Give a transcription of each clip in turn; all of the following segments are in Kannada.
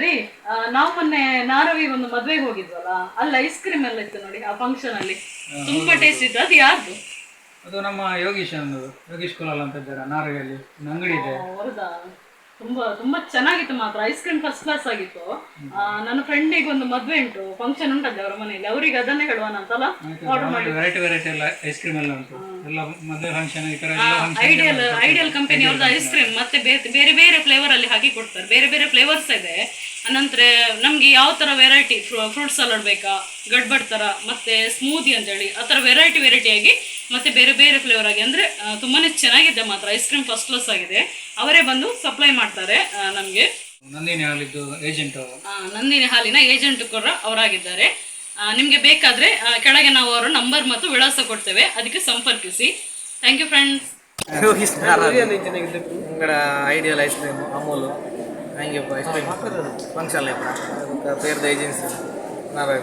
ರೀ ನಾವು ಮೊನ್ನೆ ನಾರವಿ ಒಂದು ಮದ್ವೆಗೆ ಹೋಗಿದ್ವಲ್ಲ ಅಲ್ಲಿ ಐಸ್ ಕ್ರೀಮ್ ಎಲ್ಲ ಇತ್ತು ನೋಡಿ ಆ ಫಂಕ್ಷನ್ ಅಲ್ಲಿ. ತುಂಬಾ ಟೇಸ್ಟ್ ಇತ್ತು. ಅದು ಯಾರ್ದು? ಅದು ನಮ್ಮ ಯೋಗೀಶ್ ಅಂದು ಯೋಗೀಶ್ ಕುಲಾಲ್ ಅಂತ ಇದ್ದಾರೆ ನಾರವಿಯಲ್ಲಿ ಒಂದು ಅಂಗಡಿ ಇದೆ. ಹೌದಾ? ತುಂಬಾ ತುಂಬಾ ಚೆನ್ನಾಗಿತ್ತು ಮಾತ್ರ. ಐಸ್ ಕ್ರೀಮ್ ಫಸ್ಟ್ ಕ್ಲಾಸ್ ಆಗಿತ್ತು. ಆ, ನನ್ನ ಫ್ರೆಂಡಿಗೆ ಒಂದು ಮದ್ವೆ ಉಂಟು. ಫಂಕ್ಷನ್ ಉಂಟಲ್ಲ ಅವರ ಮನೆಯಲ್ಲಿ. ಅವರಿಗೆ ಅದನ್ನೇ ಹೇಳುವನ ಅಂತಲ್ಲ ಆರ್ಡರ್ ಮಾಡಿ ವೆರೈಟಿ ವೆರೈಟಿ ಎಲ್ಲ ಐಸ್ ಕ್ರೀಮ್ ಎಲ್ಲ ಉಂಟು. ಎಲ್ಲ ಮದುವೆ ಫಂಕ್ಷನ್ ಈ ತರ ಎಲ್ಲ ಐಡಿಯಲ್ ಐಡಿಯಲ್ ಕಂಪನಿ ಅವ್ರದ್ದು ಐಸ್ ಕ್ರೀಮ್ ಮತ್ತೆ ಬೇರೆ ಬೇರೆ ಬೇರೆ ಫ್ಲೇವರ್ ಅಲ್ಲಿ ಹಾಕಿ ಕೊಡ್ತಾರೆ. ಬೇರೆ ಬೇರೆ ಫ್ಲೇವರ್ಸ್ ಇದೆ. ಅನಂತರ ನಮಗೆ ಯಾವ ಥರ ವೆರೈಟಿ ಫ್ರೂಟ್ ಸಲಾಡ್ ಬೇಕಾ ಗಡ್ಬಡ್ ಥರ ಮತ್ತು ಸ್ಮೂತಿ ಅಂತೇಳಿ ಆ ಥರ ವೆರೈಟಿ ವೆರೈಟಿಯಾಗಿ ಮತ್ತು ಬೇರೆ ಬೇರೆ ಫ್ಲೇವರ್ ಆಗಿ ಅಂದರೆ ತುಂಬಾ ಚೆನ್ನಾಗಿದೆ ಮಾತ್ರ ಐಸ್ ಕ್ರೀಮ್ ಫಸ್ಟ್ ಕ್ಲಾಸ್ ಆಗಿದೆ. ಅವರೇ ಬಂದು ಸಪ್ಲೈ ಮಾಡ್ತಾರೆ ನಮಗೆ. ನಂದಿನಿ ಹಾಲಿದ್ದು ಏಜೆಂಟ್ ನಂದಿನಿ ಹಾಲಿನ ಏಜೆಂಟ್ ಕೂಡ ಅವರಾಗಿದ್ದಾರೆ. ನಿಮಗೆ ಬೇಕಾದರೆ ಕೆಳಗೆ ನಾವು ಅವರ ನಂಬರ್ ಮತ್ತು ವಿಳಾಸ ಕೊಡ್ತೇವೆ ಅದಕ್ಕೆ ಸಂಪರ್ಕಿಸಿ. Thank you friends ideal ice cream Amul. ಹಂಗೆ ಫಂಕ್ಷನ್ ಬೇರೆದ ಏಜೆನ್ಸಿ ನಾವೇ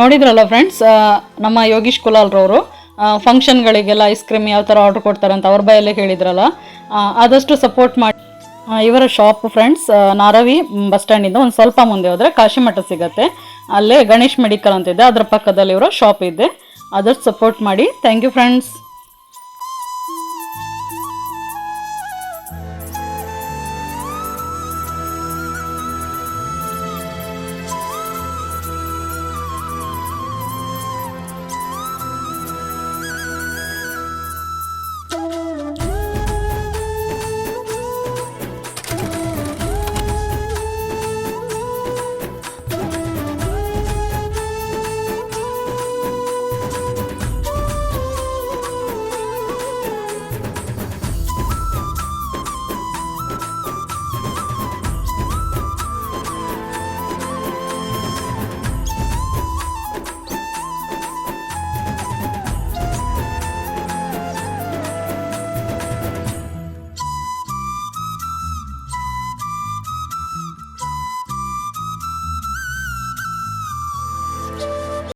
ನೋಡಿದ್ರಲ್ಲ ಫ್ರೆಂಡ್ಸ್ ನಮ್ಮ ಯೋಗೀಶ್ ಕುಲಾಲ್ರವರು ಫಂಕ್ಷನ್ಗಳಿಗೆಲ್ಲ ಐಸ್ ಕ್ರೀಮ್ ಯಾವ ಥರ ಆರ್ಡರ್ ಕೊಡ್ತಾರೆ ಅಂತ ಅವ್ರ ಬಾಯಲ್ಲೇ ಹೇಳಿದ್ರಲ್ಲ. ಆದಷ್ಟು ಸಪೋರ್ಟ್ ಮಾಡಿ. ಇವರ ಶಾಪ್ ಫ್ರೆಂಡ್ಸ್ ನಾರವಿ ಬಸ್ ಸ್ಟ್ಯಾಂಡಿಂದ ಒಂದು ಸ್ವಲ್ಪ ಮುಂದೆ ಹೋದರೆ ಕಾಶಿಮಠ ಸಿಗತ್ತೆ. ಅಲ್ಲೇ ಗಣೇಶ್ ಮೆಡಿಕಲ್ ಅಂತಿದೆ ಅದರ ಪಕ್ಕದಲ್ಲಿ ಇವರ ಶಾಪ್ ಇದೆ. ಆದಷ್ಟು ಸಪೋರ್ಟ್ ಮಾಡಿ. Thank you friends